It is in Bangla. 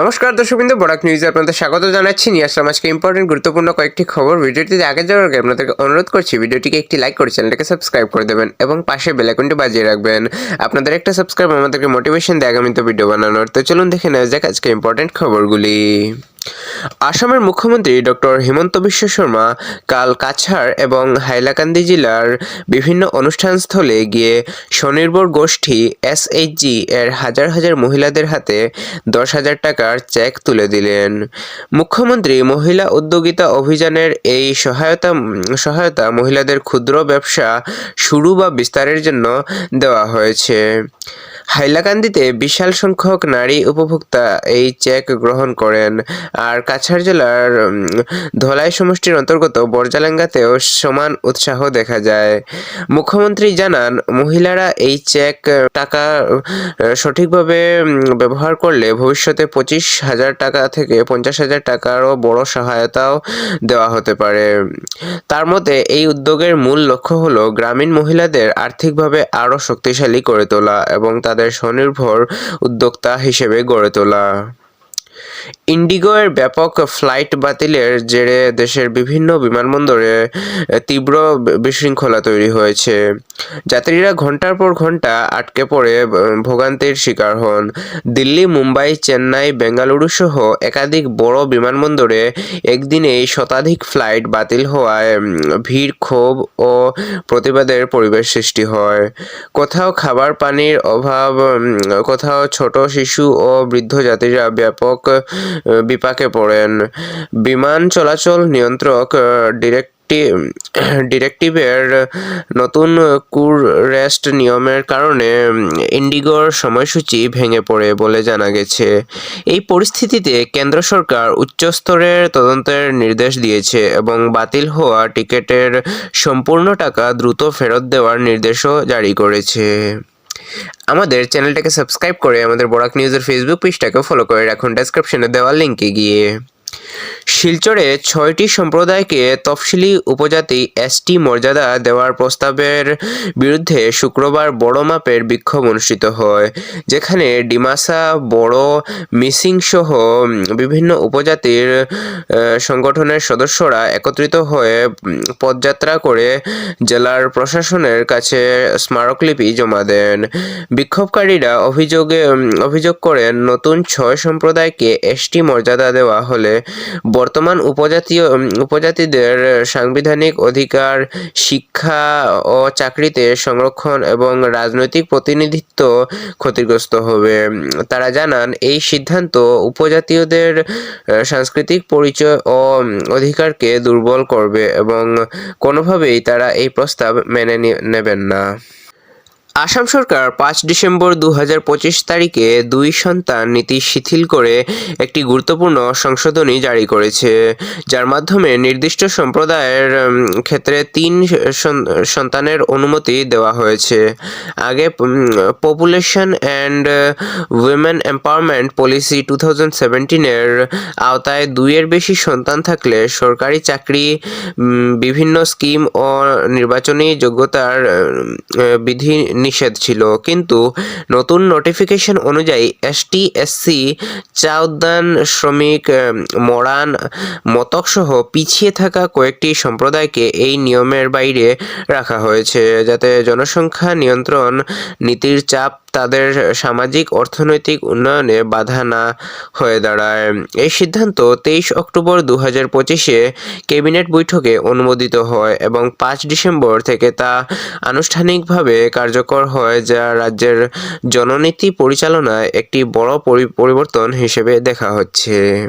নমস্কার, দর্শকবিন্দু, বরাক নিউজে আপনাদের স্বাগত জানাচ্ছি। নিয়ে আসলাম আজকে ইম্পর্টেন্ট গুরুত্বপূর্ণ কয়েকটি খবর। ভিডিওটিতে আগে যাওয়ার আগে আপনাদেরকে অনুরোধ করছি, ভিডিওটিকে একটি লাইক করে চ্যানেলটাকে সাবস্ক্রাইব করে দেবেন এবং পাশে বেলাইকনটি বাজিয়ে রাখবেন। আপনাদের একটা সাবস্ক্রাইব আমাদেরকে মোটিভেশন দেয় আগামীতে ভিডিও বানানোর। তো চলুন দেখে নেওয়া যাক আজকে ইম্পর্টেন্ট খবরগুলি। আসামের মুখ্যমন্ত্রী ডক্টর হিমন্ত বিশ্ব শর্মা কাল কাছাড় এবং হাইলাকান্দি জেলার বিভিন্ন অনুষ্ঠানস্থলে গিয়ে স্বনির্ভর গোষ্ঠী এসএইচজি এর হাজার হাজার মহিলাদের হাতে দশ হাজার টাকার চেক তুলে দিলেন। মুখ্যমন্ত্রী মহিলা উদ্যোগিতা অভিযানের এই সহায়তা সহায়তা মহিলাদের ক্ষুদ্র ব্যবসা শুরু বা বিস্তারের জন্য দেওয়া হয়েছে। হাইলাকান্দিতে বিশাল সংখ্যক নারী উপভোক্তা এই চেক গ্রহণ করেন। আর কাছাড় জেলার ধলাই সমষ্টির অন্তর্গত বরজালাঙ্গাতেও সমান উৎসাহ দেখা যায়। মুখ্যমন্ত্রী জানান, মহিলারা এই চেক টাকা সঠিকভাবে ব্যবহার করলে ভবিষ্যতে পঁচিশ হাজার টাকা থেকে পঞ্চাশ হাজার টাকারও বড় সহায়তাও দেওয়া হতে পারে। তার মতে, এই উদ্যোগের মূল লক্ষ্য হলো গ্রামীণ মহিলাদের আর্থিকভাবে আরও শক্তিশালী করে তোলা এবং তাদের স্বনির্ভর উদ্যোক্তা হিসেবে গড়ে তোলা। ইন্ডিগো এর ব্যাপক ফ্লাইট বাতিলের জেরে দেশের বিভিন্ন বিমানবন্দরে তীব্র বিশৃঙ্খলা তৈরি হয়েছে। যাত্রীরা ঘণ্টার পর ঘণ্টা আটকে পড়ে ভোগান্তির শিকার হন। দিল্লি, মুম্বাই, চেন্নাই, বেঙ্গালুরু সহ একাধিক বড় বিমানবন্দরে একদিনেই শতাধিক ফ্লাইট বাতিল হওয়ায় ভিড়, ক্ষোভ ও প্রতিবাদের পরিবেশ সৃষ্টি হয়। কোথাও খাবার পানির অভাব কোথাও ছোট শিশু ও বৃদ্ধ যাত্রীরা ব্যাপক বিপাকে পড়েন। বিমান চলাচল নিয়ন্ত্রক ডিরেক্টি ডিরেক্টিভের নতুন কুর রেস্ট নিয়মের কারণে ইন্ডিগোর সময়সূচি ভেঙে পড়ে বলে জানা গেছে। এই পরিস্থিতিতে কেন্দ্র সরকার উচ্চস্তরের তদন্তের নির্দেশ দিয়েছে এবং বাতিল হওয়া টিকেটের সম্পূর্ণ টাকা দ্রুত ফেরত দেওয়ার নির্দেশও জারি করেছে। আমাদের চ্যানেলটাকে সাবস্ক্রাইব করে আমাদের বরাক নিউজের ফেসবুক পেজটাকে ফলো করে রাখুন। ডেসক্রিপশনে দেওয়া লিঙ্কে গিয়ে। শিলচরে ছয়টি সম্প্রদায়কে তফসিলি উপজাতি এসটি মর্যাদা দেওয়ার প্রস্তাবের বিরুদ্ধে শুক্রবার বড় মাপের বিক্ষোভ অনুষ্ঠিত হয়, যেখানে ডিমাসা, বড়, মিসিং সহ বিভিন্ন উপজাতির সংগঠনের সদস্যরা একত্রিত হয়ে পদযাত্রা করে জেলার প্রশাসনের কাছে স্মারকলিপি জমা দেন। বিক্ষোভকারীরা অভিযোগে অভিযোগ করেন, নতুন ছয় সম্প্রদায়কে এসটি মর্যাদা দেওয়া হলে বর্তমান উপজাতীয় উম, উপজাতিদের সাংবিধানিক অধিকার শিক্ষা ও চাকরিতে সংরক্ষণ এবং রাজনৈতিক প্রতিনিধিত্ব ক্ষতিগ্রস্ত হবে। তারা জানান এই সিদ্ধান্ত উপজাতীয়দের সাংস্কৃতিক পরিচয় ও অধিকারকে দুর্বল করবে এবং কোনোভাবেই তারা এই প্রস্তাব মেনে নেবেন না। আসাম সরকার পাঁচ ডিসেম্বর দু হাজার পঁচিশ তারিখে দুই সন্তান নীতি শিথিল করে একটি গুরুত্বপূর্ণ সংশোধনী জারি করেছে। যার মাধ্যমে নির্দিষ্ট সম্প্রদায়ের ক্ষেত্রে তিন সন্তানের অনুমতি দেওয়া হয়েছে। আগে population and women empowerment policy two thousand সেভেন্টিনের আওতায় দুইয়ের বেশি সন্তান থাকলে সরকারি চাকরি বিভিন্ন স্কিম ও নির্বাচনী যোগ্যতার বিধি নিষেধ ছিল। কিন্তু নতুন নোটিফিকেশন অনুযায়ী এসটি এসসি চা উদ্যান শ্রমিক মরান মতক সহ পিছিয়ে থাকা কয়েকটি সম্প্রদায়কে এই নিয়মের বাইরে রাখা হয়েছে। যাতে জনসংখ্যা নিয়ন্ত্রণ নীতির চাপ তাদের সামাজিক, অর্থনৈতিক উন্নয়নে বাধা না হয়ে দাঁড়ায়। এই সিদ্ধান্ত তেইশ অক্টোবর দু হাজার পঁচিশে ক্যাবিনেট বৈঠকে অনুমোদিত হয় এবং পাঁচ ডিসেম্বর থেকে তা আনুষ্ঠানিকভাবে কার্যকর হয়, যা রাজ্যের জননীতি পরিচালনায় একটি বড় পরি- পরিবর্তন হিসেবে দেখা হচ্ছে।